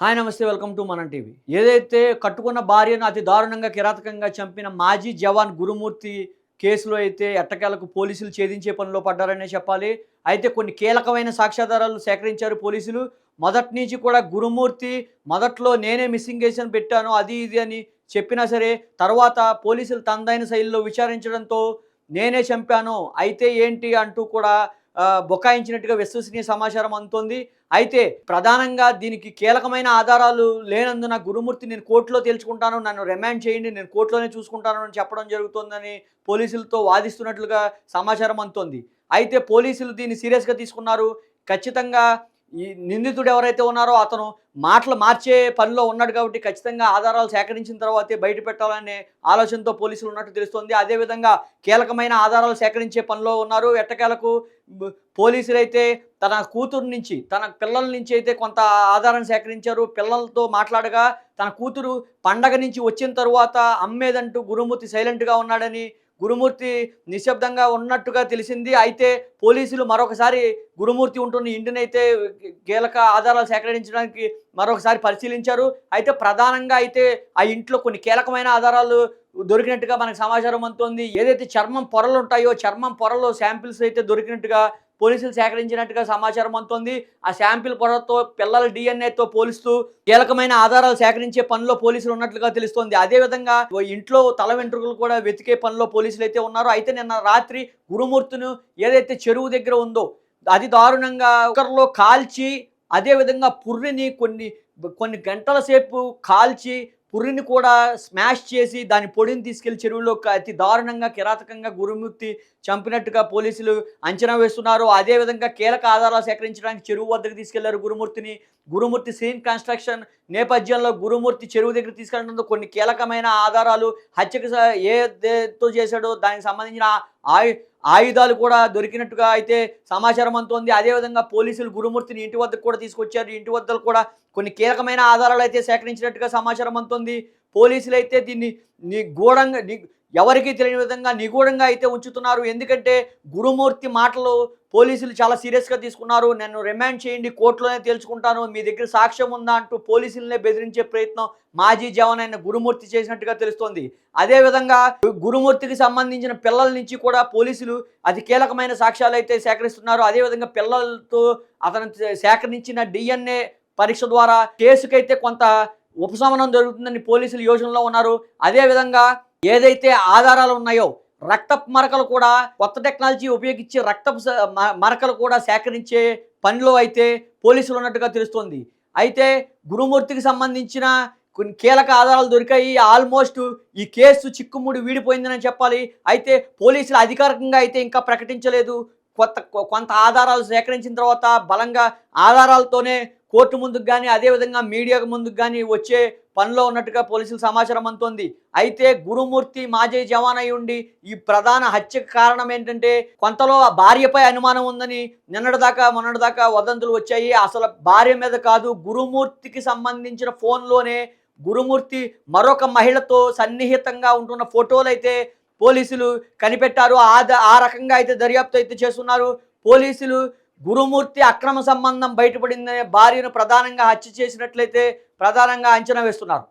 Hi నమస్తే welcome to మనం TV. ఏదైతే కట్టుకున్న భార్యను అతి దారుణంగా కిరాతకంగా చంపిన మాజీ జవాన్ గురుమూర్తి కేసులో అయితే ఎట్టకేలకు పోలీసులు ఛేదించే పనిలో పడ్డారనే చెప్పాలి. అయితే కొన్ని కీలకమైన సాక్ష్యాధారాలు సేకరించారు పోలీసులు. మొదటి నుంచి కూడా గురుమూర్తి మొదట్లో నేనే మిస్సింగ్ కేసును పెట్టాను అది ఇది అని చెప్పినా సరే తర్వాత పోలీసులు తనదైన శైలిలో విచారించడంతో నేనే చంపాను అయితే ఏంటి అంటూ కూడా బొకాయించినట్టుగా విశ్వసనీయ సమాచారం అందుతోంది. అయితే ప్రధానంగా దీనికి కీలకమైన ఆధారాలు లేనందున గురుమూర్తి నేను కోర్టులో తేల్చుకుంటాను నన్ను రిమాండ్ చేయండి నేను కోర్టులోనే చూసుకుంటాను అని చెప్పడం జరుగుతోందని పోలీసులతో వాదిస్తున్నట్లుగా సమాచారం అందుతోంది. అయితే పోలీసులు దీన్ని సీరియస్గా తీసుకున్నారు. ఖచ్చితంగా ఈ నిందితుడు ఎవరైతే ఉన్నారో అతను మాటలు మార్చే పనిలో ఉన్నాడు కాబట్టి ఖచ్చితంగా ఆధారాలు సేకరించిన తర్వాతే బయట పెట్టాలనే ఆలోచనతో పోలీసులు ఉన్నట్టు తెలుస్తోంది. అదేవిధంగా కీలకమైన ఆధారాలు సేకరించే పనిలో ఉన్నారు. ఎట్టకేలకు పోలీసులైతే పోలీసులు అయితే తన కూతురు నుంచి తన పిల్లల నుంచి అయితే కొంత ఆధారం సేకరించారు. పిల్లలతో మాట్లాడగా తన కూతురు పండగ నుంచి వచ్చిన తరువాత అమ్మేదంటూ గురుమూర్తి సైలెంట్గా ఉన్నాడని గురుమూర్తి నిశ్శబ్దంగా ఉన్నట్టుగా తెలిసింది. అయితే పోలీసులు మరొకసారి గురుమూర్తి ఉంటున్న ఇంటినైతే కీలక ఆధారాలు సేకరించడానికి మరొకసారి పరిశీలించారు. అయితే ప్రధానంగా అయితే ఆ ఇంట్లో కొన్ని కీలకమైన ఆధారాలు దొరికినట్టుగా మనకు సమాచారం అందుతోంది. ఏదైతే చర్మం పొరలు ఉంటాయో చర్మం పొరలో శాంపిల్స్ అయితే దొరికినట్టుగా పోలీసులు సేకరించినట్టుగా సమాచారం అందుతోంది. ఆ శాంపిల్ పొరతో పిల్లల డిఎన్ఏతో పోలిస్తూ కీలకమైన ఆధారాలు సేకరించే పనిలో పోలీసులు ఉన్నట్లుగా తెలుస్తోంది. అదేవిధంగా ఓ ఇంట్లో తల వెంట్రుకలు కూడా వెతికే పనిలో పోలీసులు అయితే ఉన్నారో అయితే నిన్న రాత్రి గురుమూర్తిను ఏదైతే చెరువు దగ్గర ఉందో అది దారుణంగా కుక్కర్లో కాల్చి అదేవిధంగా పుర్రిని కొన్ని కొన్ని గంటల సేపు కాల్చి పుర్రిని కూడా స్మాష్ చేసి దాని పొడిని తీసుకెళ్ళి చెరువులో అతి దారుణంగా కిరాతకంగా గురుమూర్తి చంపినట్టుగా పోలీసులు అంచనా వేస్తున్నారు. అదేవిధంగా కీలక ఆధారాలు సేకరించడానికి చెరువు వద్దకు తీసుకెళ్ళారు గురుమూర్తిని. గురుమూర్తి సీన్ కన్స్ట్రక్షన్ నేపథ్యంలో గురుమూర్తి చెరువు దగ్గర తీసుకెళ్ళడంతో కొన్ని కీలకమైన ఆధారాలు హత్యకు స- ఏ దేతో చేశాడో దానికి సంబంధించిన ఆయు ఆయుధాలు కూడా దొరికినట్టుగా అయితే సమాచారం అందుతోంది. అదేవిధంగా పోలీసులు గురుమూర్తిని ఇంటి వద్దకు కూడా తీసుకొచ్చారు. ఇంటి వద్ద కూడా కొన్ని కీలకమైన ఆధారాలు అయితే సేకరించినట్టుగా సమాచారం అందుతోంది. పోలీసులు అయితే దీన్ని నిగూఢంగా ని ఎవరికీ తెలియని విధంగా నిగూఢంగా అయితే ఉంచుతున్నారు. ఎందుకంటే గురుమూర్తి మాటలు పోలీసులు చాలా సీరియస్గా తీసుకున్నారు. నన్ను రిమాండ్ చేయండి కోర్టులోనే తెలుసుకుంటాను మీ దగ్గర సాక్ష్యం ఉందా అంటూ పోలీసులనే బెదిరించే ప్రయత్నం మాజీ జవాన్ అయిన గురుమూర్తి చేసినట్టుగా తెలుస్తోంది. అదేవిధంగా గురుమూర్తికి సంబంధించిన పిల్లల నుంచి కూడా పోలీసులు అతి కీలకమైన సాక్ష్యాలు అయితే సేకరిస్తున్నారు. అదేవిధంగా పిల్లలతో అతను సేకరించిన డిఎన్ఏ పరీక్ష ద్వారా కేసుకైతే కొంత ఉపశమనం జరుగుతుందని పోలీసులు యోచనలో ఉన్నారు. అదేవిధంగా ఏదైతే ఆధారాలు ఉన్నాయో రక్తపు మరకలు కూడా కొత్త టెక్నాలజీ ఉపయోగించి రక్తపు మరకలు కూడా సేకరించే పనిలో అయితే పోలీసులు ఉన్నట్టుగా తెలుస్తోంది. అయితే గురుమూర్తికి సంబంధించిన కొన్ని కీలక ఆధారాలు దొరికాయి. ఆల్మోస్ట్ ఈ కేసు చిక్కుముడి వీడిపోయిందని చెప్పాలి. అయితే పోలీసులు అధికారికంగా అయితే ఇంకా ప్రకటించలేదు. కొత్త కొ- కొంత ఆధారాలు సేకరించిన తర్వాత బలంగా ఆధారాలతోనే కోర్టు ముందుకు కానీ అదేవిధంగా మీడియాకు ముందుకు కానీ వచ్చే పనిలో ఉన్నట్టుగా పోలీసులు సమాచారం అందుతోంది. అయితే గురుమూర్తి మాజీ జవాన్ అయి ఉండి ఈ ప్రధాన హత్యకు కారణం ఏంటంటే కొంతలో భార్యపై అనుమానం ఉందని నిన్నటిదాకా మొన్నటిదాకా వదంతులు వచ్చాయి. అసలు భార్య మీద కాదు గురుమూర్తికి సంబంధించిన ఫోన్లోనే గురుమూర్తి మరొక మహిళతో సన్నిహితంగా ఉంటున్న ఫోటోలు అయితే పోలీసులు కనిపెట్టారు. ఆ ఆ రకంగా అయితే దర్యాప్తు అయితే చేస్తున్నారు. పోలీసులు గురుమూర్తి అక్రమ సంబంధం బయటపడిందనే భార్యను ప్రధానంగా హత్య చేసినట్లయితే ప్రధానంగా అంచనా వేస్తున్నారు.